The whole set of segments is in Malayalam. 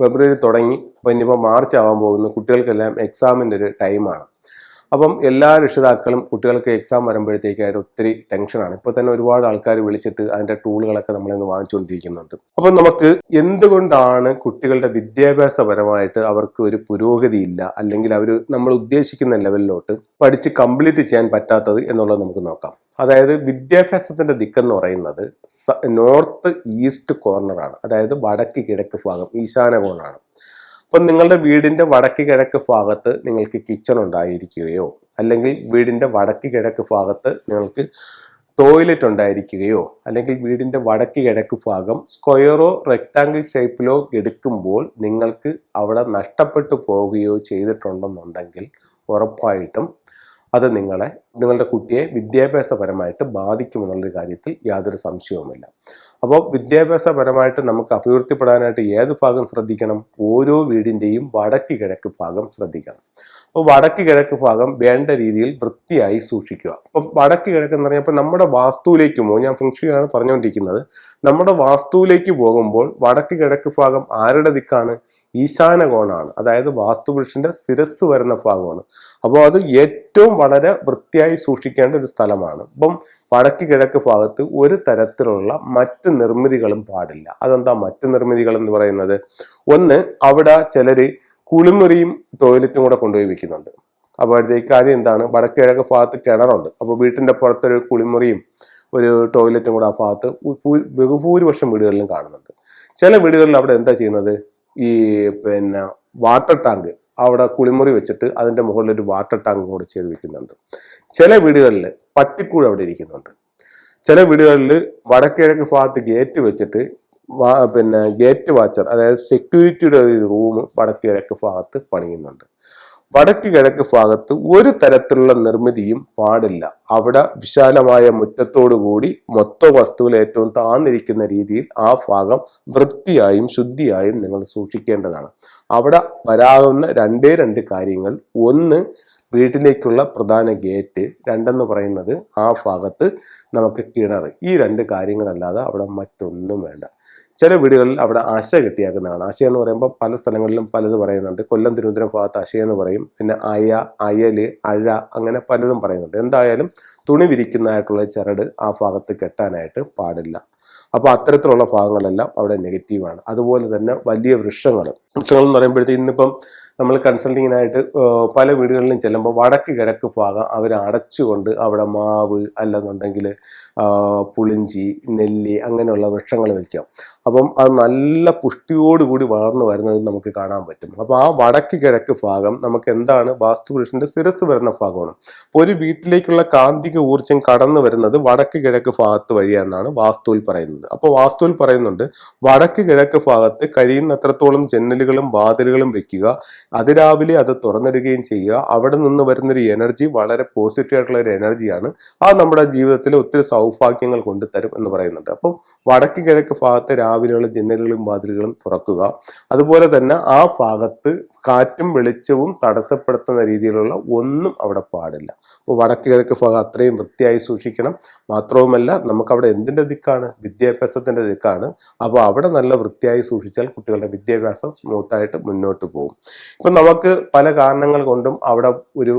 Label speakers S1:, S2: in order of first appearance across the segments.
S1: ഫെബ്രുവരി തുടങ്ങി. അപ്പോൾ ഇനിയിപ്പോൾ മാർച്ച് ആവാൻ പോകുന്നു. കുട്ടികൾക്കെല്ലാം എക്സാമിന്റെ ഒരു ടൈമാണ് അപ്പം എല്ലാ രക്ഷിതാക്കളും കുട്ടികൾക്ക് എക്സാം വരുമ്പോഴത്തേക്കായിട്ട് ഒത്തിരി ടെൻഷനാണ് ഇപ്പോൾ തന്നെ ഒരുപാട് ആൾക്കാർ വിളിച്ചിട്ട് അതിന്റെ ടൂളുകളൊക്കെ നമ്മളിന്ന് വാങ്ങിച്ചുകൊണ്ടിരിക്കുന്നുണ്ട് അപ്പം നമുക്ക് എന്തുകൊണ്ടാണ് കുട്ടികളുടെ വിദ്യാഭ്യാസപരമായിട്ട് അവർക്ക് ഒരു പുരോഗതിയില്ല അല്ലെങ്കിൽ അവർ നമ്മൾ ഉദ്ദേശിക്കുന്ന ലെവലിലോട്ട് പഠിച്ച് കംപ്ലീറ്റ് ചെയ്യാൻ പറ്റാത്തത് എന്നുള്ളത് നമുക്ക് നോക്കാം. അതായത് വിദ്യാഭ്യാസത്തിന്റെ ദിക്കെന്ന് പറയുന്നത് നോർത്ത് ഈസ്റ്റ് കോർണറാണ് അതായത് വടക്ക് കിഴക്ക് ഭാഗം ഈശാന കോണാണ്. അപ്പം നിങ്ങളുടെ വീടിന്റെ വടക്ക് കിഴക്ക് ഭാഗത്ത് നിങ്ങൾക്ക് കിച്ചൺ ഉണ്ടായിരിക്കുകയോ അല്ലെങ്കിൽ വീടിന്റെ വടക്ക് കിഴക്ക് ഭാഗത്ത് നിങ്ങൾക്ക് ടോയ്ലറ്റ് ഉണ്ടായിരിക്കുകയോ അല്ലെങ്കിൽ വീടിന്റെ വടക്ക് കിഴക്ക് ഭാഗം സ്ക്വയറോ റെക്റ്റാങ്കിൾ ഷേപ്പിലോ എടുക്കുമ്പോൾ നിങ്ങൾക്ക് അവിടെ നഷ്ടപ്പെട്ടു പോവുകയോ ചെയ്തിട്ടുണ്ടെന്നുണ്ടെങ്കിൽ ഉറപ്പായിട്ടും അത് നിങ്ങളെ നിങ്ങളുടെ കുട്ടിയെ വിദ്യാഭ്യാസപരമായിട്ട് ബാധിക്കുമെന്നുള്ള കാര്യത്തിൽ യാതൊരു സംശയവുമില്ല. അപ്പോൾ വിദ്യാഭ്യാസപരമായിട്ട് നമുക്ക് അഭിവൃദ്ധിപ്പെടാനായിട്ട് ഏത് ഭാഗം ശ്രദ്ധിക്കണം? ഓരോ വീടിന്റെയും വടക്ക് കിഴക്ക് ഭാഗം ശ്രദ്ധിക്കണം. അപ്പോൾ വടക്ക് കിഴക്ക് ഭാഗം വേണ്ട രീതിയിൽ വൃത്തിയായി സൂക്ഷിക്കുക. അപ്പോൾ വടക്ക് കിഴക്ക് എന്ന് പറഞ്ഞാൽ നമ്മുടെ വാസ്തുവിലേക്ക് പോകും ഞാൻ ഫംഗ്ഷനാണ് പറഞ്ഞുകൊണ്ടിരിക്കുന്നത്. നമ്മുടെ വാസ്തുവിലേക്ക് പോകുമ്പോൾ വടക്ക് കിഴക്ക് ഭാഗം ആരുടെ ദിക്കാണ്? ഈശാന കോണാണ്. അതായത് വാസ്തുപുരുഷന്റെ ശിരസ് വരുന്ന ഭാഗമാണ്. അപ്പോൾ അത് ഏറ്റവും വളരെ വൃത്തിയായി സൂക്ഷിക്കേണ്ട ഒരു സ്ഥലമാണ്. ഇപ്പം വടക്ക് കിഴക്ക് ഭാഗത്ത് ഒരു തരത്തിലുള്ള മറ്റ് നിർമ്മിതികളും പാടില്ല. അതെന്താ മറ്റ് നിർമ്മിതികൾ എന്ന് പറയുന്നത്? ഒന്ന് അവിടെ ചിലര് കുളിമുറിയും ടോയ്ലറ്റും കൂടെ കൊണ്ടുപോയി വെക്കുന്നുണ്ട്. അപ്പോഴത്തേക്ക് കാര്യം എന്താണ്? വടക്കിഴക്ക് ഭാഗത്ത് കിണറുണ്ട്. അപ്പോൾ വീട്ടിന്റെ പുറത്തൊരു കുളിമുറിയും ഒരു ടോയ്ലറ്റും കൂടെ ആ ഭാഗത്ത് ബഹുഭൂരിപക്ഷം വീടുകളിലും കാണുന്നുണ്ട്. ചില വീടുകളിൽ അവിടെ എന്താ ചെയ്യുന്നത്? ഈ പിന്നെ വാട്ടർ ടാങ്ക് അവിടെ കുളിമുറി വെച്ചിട്ട് അതിന്റെ മുകളിൽ ഒരു വാട്ടർ ടാങ്ക് കൂടെ ചെയ്ത് വെക്കുന്നുണ്ട്. ചില വീടുകളിൽ പട്ടിക്കൂട് അവിടെ ഇരിക്കുന്നുണ്ട്. ചില വീടുകളിൽ വടക്കിഴക്ക് ഭാഗത്ത് ഗേറ്റ് വെച്ചിട്ട് പിന്നെ ഗേറ്റ് വാച്ചർ അതായത് സെക്യൂരിറ്റിയുടെ ഒരു റൂം വടക്ക് കിഴക്ക് ഭാഗത്ത് പണിയുന്നുണ്ട്. വടക്ക് കിഴക്ക് ഭാഗത്ത് ഒരു തരത്തിലുള്ള നിർമ്മിതിയും പാടില്ല. അവിടെ വിശാലമായ കൂടി മൊത്ത വസ്തുവിൽ ഏറ്റവും താന്നിരിക്കുന്ന രീതിയിൽ ആ ഭാഗം വൃത്തിയായും ശുദ്ധിയായും നിങ്ങൾ സൂക്ഷിക്കേണ്ടതാണ്. അവിടെ വരാവുന്ന രണ്ടേ രണ്ട് കാര്യങ്ങൾ. ഒന്ന് വീട്ടിലേക്കുള്ള പ്രധാന ഗേറ്റ്. രണ്ടെന്ന് പറയുന്നത് ആ ഭാഗത്ത് നമുക്ക് കിണർ. ഈ രണ്ട് കാര്യങ്ങളല്ലാതെ അവിടെ മറ്റൊന്നും വേണ്ട. ചില വീടുകളിൽ അവിടെ ആശ കെട്ടിയാക്കുന്നതാണ്. ആശ എന്ന് പറയുമ്പോൾ പല സ്ഥലങ്ങളിലും പലത് പറയുന്നുണ്ട്. കൊല്ലം തിരുവനന്തപുരം ഭാഗത്ത് ആശയെന്ന് പറയും. പിന്നെ അയ അയൽ അഴ അങ്ങനെ പലതും പറയുന്നുണ്ട്. എന്തായാലും തുണി വിരിക്കുന്നതായിട്ടുള്ള ചരട് ആ ഭാഗത്ത് കെട്ടാനായിട്ട് പാടില്ല. അപ്പോൾ അത്തരത്തിലുള്ള ഭാഗങ്ങളെല്ലാം അവിടെ നെഗറ്റീവാണ് അതുപോലെ തന്നെ വലിയ വൃക്ഷങ്ങൾ വൃക്ഷങ്ങൾ എന്ന് പറയുമ്പോഴത്തേക്ക് ഇന്നിപ്പം നമ്മൾ കൺസൾട്ടിങ്ങിനായിട്ട് പല വീടുകളിലും ചെല്ലുമ്പോൾ വടക്ക് കിഴക്ക് ഭാഗം അവർ അടച്ചുകൊണ്ട് അവിടെ മാവ് അല്ലെന്നുണ്ടെങ്കിൽ പുളിഞ്ചി നെല്ലി അങ്ങനെയുള്ള വൃക്ഷങ്ങൾ വയ്ക്കാം അപ്പം അത് നല്ല പുഷ്ടിയോടുകൂടി വളർന്നു വരുന്നത് നമുക്ക് കാണാൻ പറ്റും. അപ്പോൾ ആ വടക്ക് കിഴക്ക് ഭാഗം നമുക്ക് എന്താണ്? വാസ്തുപുരുഷന്റെ ശിരസ് വരുന്ന ഭാഗമാണ്. അപ്പോൾ ഒരു വീട്ടിലേക്കുള്ള കാന്തിക ഊർജം കടന്നു വരുന്നത് വടക്ക് കിഴക്ക് ഭാഗത്ത് വഴിയാണെന്നാണ് വാസ്തുവിൽ പറയുന്നത്. അപ്പോൾ വാസ്തുവിൽ പറയുന്നുണ്ട് വടക്ക് കിഴക്ക് ഭാഗത്ത് കഴിയുന്നത്രത്തോളം ജനലുകളും വാതിലുകളും വെക്കുക അതിരാവിലെ അത് തുറന്നിടുകയും ചെയ്യുക അവിടെ നിന്ന് വരുന്ന വരുന്നൊരു എനർജി വളരെ പോസിറ്റീവ് ആയിട്ടുള്ള ഒരു എനർജിയാണ്. അത് നമ്മുടെ ജീവിതത്തിൽ ഒത്തിരി സൗഭാഗ്യങ്ങൾ കൊണ്ടുതരും എന്ന് പറയുന്നുണ്ട്. അപ്പം വടക്ക് കിഴക്ക് ഭാഗത്ത് രാവിലെയുള്ള ജനലുകളും വാതിലുകളും തുറക്കുക. അതുപോലെ തന്നെ ആ ഭാഗത്ത് കാറ്റും വെളിച്ചവും തടസ്സപ്പെടുത്തുന്ന രീതിയിലുള്ള ഒന്നും അവിടെ പാടില്ല. അപ്പോൾ വടക്ക് കിഴക്ക് ഭാഗം അത്രയും വൃത്തിയായി സൂക്ഷിക്കണം. മാത്രവുമല്ല നമുക്കവിടെ എന്തിന്റെ ദിക്കാണ്? വിദ്യാഭ്യാസത്തിന്റെ ദിക്കാണ്. അപ്പോൾ അവിടെ നല്ല വൃത്തിയായി സൂക്ഷിച്ചാൽ കുട്ടികളുടെ വിദ്യാഭ്യാസം സ്മൂത്തായിട്ട് മുന്നോട്ട് പോകും. ഇപ്പം നമുക്ക് പല കാരണങ്ങൾ കൊണ്ടും അവിടെ ഒരു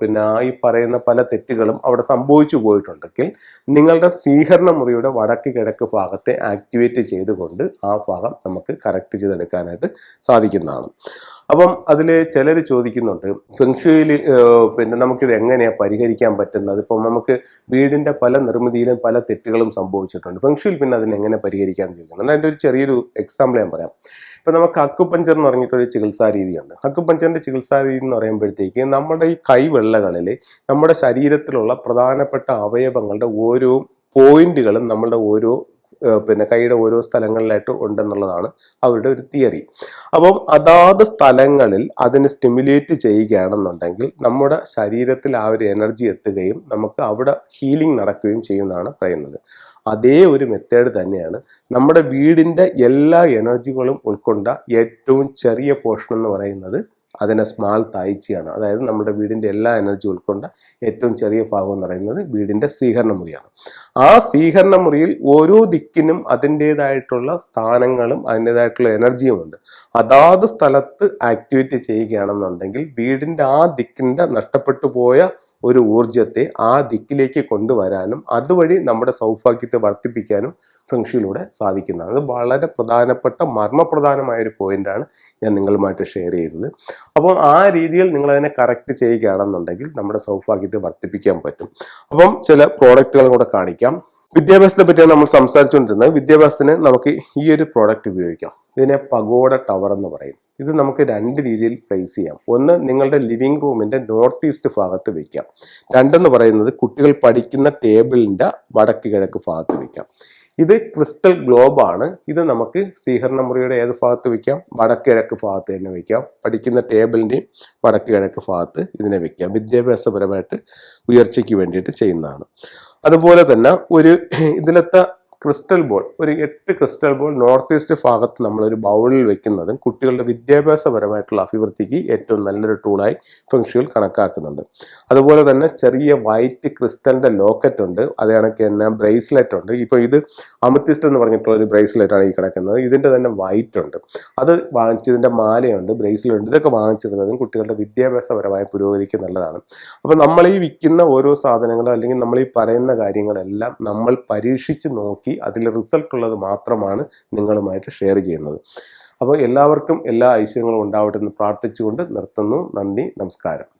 S1: പിന്നെ ഈ പറയുന്ന പല തെറ്റുകളും അവിടെ സംഭവിച്ചു പോയിട്ടുണ്ടെങ്കിൽ നിങ്ങളുടെ സ്വീകരണ മുറിയുടെ വടക്ക് കിഴക്ക് ഭാഗത്തെ ആക്ടിവേറ്റ് ചെയ്തുകൊണ്ട് ആ ഭാഗം നമുക്ക് കറക്റ്റ് ചെയ്തെടുക്കാനായിട്ട് സാധിക്കുന്നതാണ്. അപ്പം അതിൽ ചിലർ ചോദിക്കുന്നുണ്ട് ഫെങ്ഷുയിൽ പിന്നെ നമുക്കിത് എങ്ങനെയാണ് പരിഹരിക്കാൻ പറ്റുന്നത്? ഇപ്പം നമുക്ക് വീടിന്റെ പല നിർമ്മിതിയിലും പല തെറ്റുകളും സംഭവിച്ചിട്ടുണ്ട്. ഫെങ്ഷുയിൽ പിന്നെ അതിനെ എങ്ങനെ പരിഹരിക്കാൻ ചോദിക്കുന്നുണ്ട്. അതിന്റെ ഒരു ചെറിയൊരു എക്സാമ്പിൾ ഞാൻ പറയാം. ഇപ്പം നമുക്ക് അക്കുപഞ്ചർ എന്ന് പറഞ്ഞിട്ടൊരു ചികിത്സാ രീതിയുണ്ട്. അക്കുപഞ്ചറിന്റെ ചികിത്സാ രീതി എന്ന് പറയുമ്പോഴത്തേക്ക് നമ്മുടെ ഈ കൈവെള്ളകളിൽ നമ്മുടെ ശരീരത്തിലുള്ള പ്രധാനപ്പെട്ട അവയവങ്ങളുടെ ഓരോ പോയിന്റുകളും നമ്മളുടെ ഓരോ പിന്നെ കൈയുടെ ഓരോ സ്ഥലങ്ങളിലായിട്ട് ഉണ്ടെന്നുള്ളതാണ് അവരുടെ ഒരു തിയറി. അപ്പം അതാത് സ്ഥലങ്ങളിൽ അതിനെ സ്റ്റിമുലേറ്റ് ചെയ്യുകയാണെന്നുണ്ടെങ്കിൽ നമ്മുടെ ശരീരത്തിൽ ആ ഒരു എനർജി എത്തുകയും നമുക്ക് അവിടെ ഹീലിംഗ് നടക്കുകയും ചെയ്യുമെന്നാണ് പറയുന്നത്. അതേ ഒരു മെത്തേഡ് തന്നെയാണ് നമ്മുടെ വീടിന്റെ എല്ലാ എനർജികളും ഉൾക്കൊണ്ട ഏറ്റവും ചെറിയ പോർഷൻ എന്ന് പറയുന്നത് അതിനെ സ്മാൾ തായ്ച്ചയാണ് അതായത് നമ്മുടെ വീടിന്റെ എല്ലാ എനർജി ഉൾക്കൊണ്ട ഏറ്റവും ചെറിയ ഭാഗം എന്ന് പറയുന്നത് വീടിന്റെ സ്വീകരണ മുറിയാണ്. ആ സ്വീകരണ മുറിയിൽ ഓരോ ദിക്കിനും അതിന്റേതായിട്ടുള്ള സ്ഥാനങ്ങളും അതിന്റേതായിട്ടുള്ള എനർജിയും ഉണ്ട്. അതാത് സ്ഥലത്ത് ആക്ടിവിറ്റി ചെയ്യുകയാണെന്നുണ്ടെങ്കിൽ വീടിന്റെ ആ ദിക്കിന്റെ നഷ്ടപ്പെട്ടു പോയ ഒരു ഊർജത്തെ ആ ദിക്കിലേക്ക് കൊണ്ടുവരാനും അതുവഴി നമ്മുടെ സൗഭാഗ്യത്തെ വർദ്ധിപ്പിക്കാനും ഫെങ്ഷിയിലൂടെ സാധിക്കുന്നതാണ്. അത് വളരെ പ്രധാനപ്പെട്ട മർമ്മപ്രധാനമായ ഒരു പോയിന്റാണ് ഞാൻ നിങ്ങളുമായിട്ട് ഷെയർ ചെയ്തത്. അപ്പോൾ ആ രീതിയിൽ നിങ്ങൾ അതിനെ കറക്റ്റ് ചെയ്യുകയാണെന്നുണ്ടെങ്കിൽ നമ്മുടെ സൗഭാഗ്യത്തെ വർദ്ധിപ്പിക്കാൻ പറ്റും. അപ്പം ചില പ്രോഡക്റ്റുകളും കൂടെ കാണിക്കാം. വിദ്യാഭ്യാസത്തെ പറ്റിയാണ് നമ്മൾ സംസാരിച്ചുകൊണ്ടിരുന്നത്. വിദ്യാഭ്യാസത്തിന് നമുക്ക് ഈ ഒരു പ്രോഡക്റ്റ് ഉപയോഗിക്കാം. ഇതിനെ പഗോഡ ടവർ എന്ന് പറയും. ഇത് നമുക്ക് രണ്ട് രീതിയിൽ പ്ലേസ് ചെയ്യാം. ഒന്ന് നിങ്ങളുടെ ലിവിംഗ് റൂമിന്റെ നോർത്ത് ഈസ്റ്റ് ഭാഗത്ത് വെക്കാം. രണ്ടെന്ന് പറയുന്നത് കുട്ടികൾ പഠിക്കുന്ന ടേബിളിന്റെ വടക്ക് കിഴക്ക് ഭാഗത്ത് വെക്കാം. ഇത് ക്രിസ്റ്റൽ ഗ്ലോബ് ആണ്. ഇത് നമുക്ക് സ്വീകരണ മുറിയുടെ ഏത് ഭാഗത്ത് വെക്കാം? വടക്ക് കിഴക്ക് ഭാഗത്ത് തന്നെ വെക്കാം. പഠിക്കുന്ന ടേബിളിന്റെയും വടക്ക് കിഴക്ക് ഭാഗത്ത് ഇതിനെ വെക്കാം. വിദ്യാഭ്യാസപരമായിട്ട് ഉയർച്ചയ്ക്ക് വേണ്ടിയിട്ട് ചെയ്യുന്നതാണ്. അതുപോലെ തന്നെ ഒരു ഇതിലത്തെ ക്രിസ്റ്റൽ ബോൾ ഒരു എട്ട് ക്രിസ്റ്റൽ ബോൾ നോർത്ത് ഈസ്റ്റ് ഭാഗത്ത് നമ്മളൊരു ബൗളിൽ വെക്കുന്നതും കുട്ടികളുടെ വിദ്യാഭ്യാസപരമായിട്ടുള്ള അഭിവൃദ്ധിക്ക് ഏറ്റവും നല്ലൊരു ടൂളായി ഫെങ്ഷുകൾ കണക്കാക്കുന്നുണ്ട്. അതുപോലെ തന്നെ ചെറിയ വൈറ്റ് ക്രിസ്റ്റലിന്റെ ലോക്കറ്റ് ഉണ്ട്. അത് കണക്ക് തന്നെ ബ്രേസ്ലെറ്റ് ഉണ്ട്. ഇപ്പോൾ ഇത് അമത്തിസ്റ്റ് എന്ന് പറഞ്ഞിട്ടുള്ള ഒരു ബ്രേസ്ലെറ്റ് ആണ് ഈ കിടക്കുന്നത്. ഇതിന്റെ തന്നെ വൈറ്റ് ഉണ്ട്. അത് വാങ്ങിച്ചതിന്റെ മാലയുണ്ട് ബ്രേസ്ലെറ്റ് ഉണ്ട്. ഇതൊക്കെ വാങ്ങിച്ചിരുന്നതും കുട്ടികളുടെ വിദ്യാഭ്യാസപരമായ പുരോഗതിക്ക് നല്ലതാണ്. അപ്പോൾ നമ്മൾ ഈ വിൽക്കുന്ന ഓരോ സാധനങ്ങളും അല്ലെങ്കിൽ നമ്മൾ ഈ പറയുന്ന കാര്യങ്ങളെല്ലാം നമ്മൾ പരീക്ഷിച്ച് നോക്കി അതിൽ റിസൾട്ട് ഉള്ളത് മാത്രമാണ് നിങ്ങളുമായിട്ട് ഷെയർ ചെയ്യുന്നത്. അപ്പോൾ എല്ലാവർക്കും എല്ലാ ഐശ്വര്യങ്ങളും ഉണ്ടാവട്ടെ എന്ന് പ്രാർത്ഥിച്ചുകൊണ്ട് നിർത്തുന്നു. നന്ദി നമസ്കാരം.